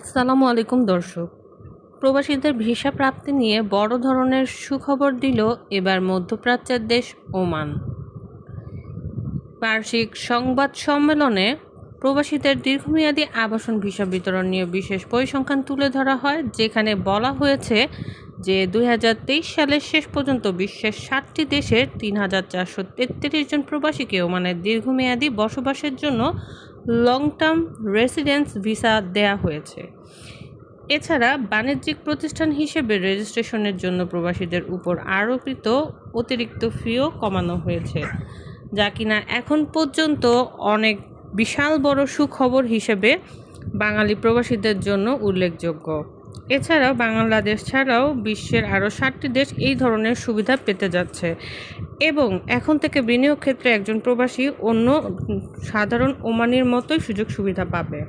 আসসালামু আলাইকুম, দর্শক। প্রবাসীদের ভিসা প্রাপ্তি নিয়ে বড় ধরনের সুখবর দিল এবার মধ্যপ্রাচ্যের দেশ ওমান। বার্ষিক সংবাদ সম্মেলনে প্রবাসীদের দীর্ঘমেয়াদী আবাসন ভিসা বিতরণ নিয়ে বিশেষ পরিসংখ্যান তুলে ধরা হয়, যেখানে বলা হয়েছে যে দুই হাজার তেইশ সালের শেষ পর্যন্ত বিশ্বের ষাটটি দেশের তিন হাজার চারশো তেত্রিশ জন প্রবাসীকে ওমানের দীর্ঘমেয়াদী বসবাসের জন্য লং টার্ম রেসিডেন্স ভিসা দেয়া হয়েছে। এছাড়া বাণিজ্যিক প্রতিষ্ঠান হিসেবে রেজিস্ট্রেশনের জন্য প্রবাসীদের উপর আরোপিত অতিরিক্ত ফিও কমানো হয়েছে, যা কিনা এখন পর্যন্ত অনেক বিশাল বড় সুখবর হিসেবে বাঙালি প্রবাসীদের জন্য উল্লেখযোগ্য। এছাড়াও বাংলাদেশ ছাড়াও বিশ্বের আরও ষাটটি দেশ এই ধরনের সুবিধা পেতে যাচ্ছে। এবং এখন থেকে বিনিয়োগ ক্ষেত্রে একজন প্রবাসী অন্য সাধারণ ওমানির মতোই সুযোগ সুবিধা পাবে।